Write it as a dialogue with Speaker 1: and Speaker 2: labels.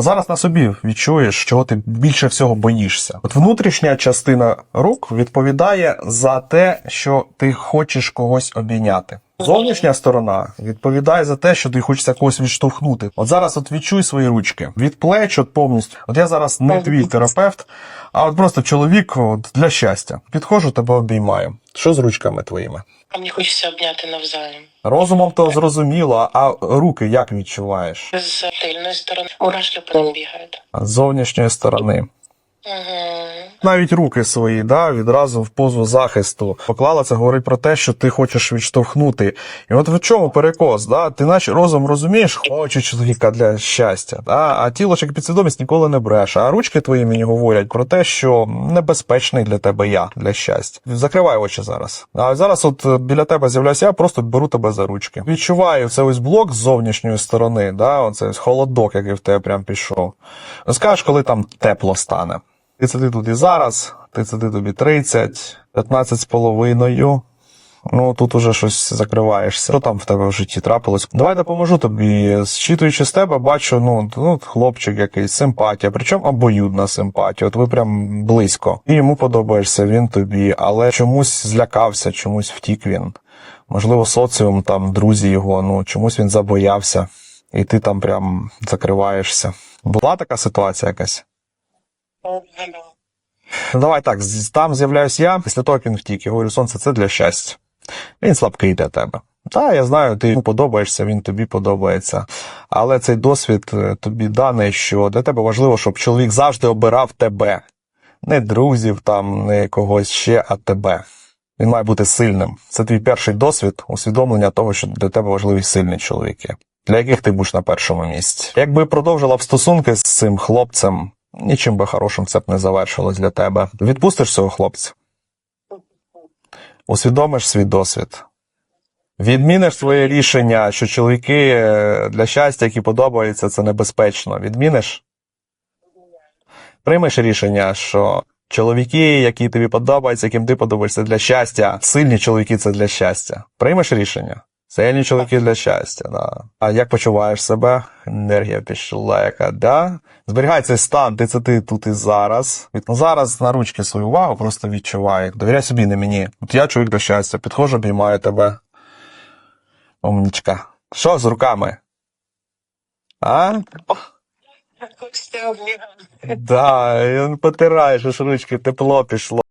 Speaker 1: Зараз на собі відчуєш, чого ти більше всього боїшся. От внутрішня частина рук відповідає за те, що ти хочеш когось обійняти. Зовнішня сторона відповідає за те, що ти хочеться когось відштовхнути. От зараз от відчуй свої ручки. Від плеч от повністю. От я зараз не твій терапевт, а от просто чоловік от, для щастя. Підходжу, тебе обіймаю. Що з ручками твоїми?
Speaker 2: А мені хочеться обняти навзаєм.
Speaker 1: Розумом то зрозуміло, а руки як відчуваєш?
Speaker 2: З тильної сторони мурашки по ним бігають.
Speaker 1: З зовнішньої сторони.
Speaker 2: Угу.
Speaker 1: Навіть руки свої, да, відразу в позу захисту. Поклала це говорить про те, що ти хочеш відштовхнути. І от в чому перекос, да? Ти наче розум розумієш, хочу чоловіка для щастя, да? а тіло як підсвідомість ніколи не бреше. А ручки твої мені говорять про те, що небезпечний для тебе я для щастя. Закривай очі зараз. А зараз, от біля тебе з'являюся, я просто беру тебе за ручки. Відчуваю це ось блок з зовнішньої сторони, да? оце холодок, який в тебе прям пішов. Скажеш, коли там тепло стане. 30 тут і зараз, 30 тобі 30, 15 з половиною. Ну, тут уже щось закриваєшся. Що там в тебе в житті трапилось? Давай допоможу тобі. Зчитуючи з тебе, бачу, ну, ну хлопчик якийсь, симпатія, причому обоюдна симпатія. От ви прям близько. І йому подобаєшся, він тобі, але чомусь злякався, чомусь втік він. Можливо, соціум, там, друзі його, ну, чомусь він забоявся, і ти там прям закриваєшся. Була така ситуація якась? Давай так, там з'являюсь я, після того, як він втік. Я говорю, сонце, це для щастя. Він слабкий для тебе. Та, я знаю, ти йому подобаєшся, він тобі подобається. Але цей досвід е, тобі даний, що для тебе важливо, щоб чоловік завжди обирав тебе. Не друзів, там, не когось ще, а тебе. Він має бути сильним. Це твій перший досвід усвідомлення того, що для тебе важливі сильні чоловіки, для яких ти будеш на першому місці. Якби продовжила б стосунки з цим хлопцем, нічим би хорошим це б не завершилось для тебе. Відпустиш цього хлопця? Усвідомиш свій досвід. Відміниш своє рішення, що чоловіки е, для щастя, які подобаються, це небезпечно. Відміниш? Приймеш рішення, що чоловіки, які тобі подобаються, яким ти подобаєшся для щастя, сильні чоловіки це для щастя. Приймеш рішення? Сильні чоловіки для щастя, да. А як почуваєш себе? Енергія пішла, яка, да? Зберігай цей стан, ти це ти тут і зараз. Від- ну, Зараз на ручки свою увагу просто відчувай. Довіряй собі, не мені. От я чоловік для щастя, підходжу, обіймаю тебе. Умнічка. Що з руками? А?
Speaker 2: Хочеться обняти.
Speaker 1: Да, потираєш ручки, тепло пішло.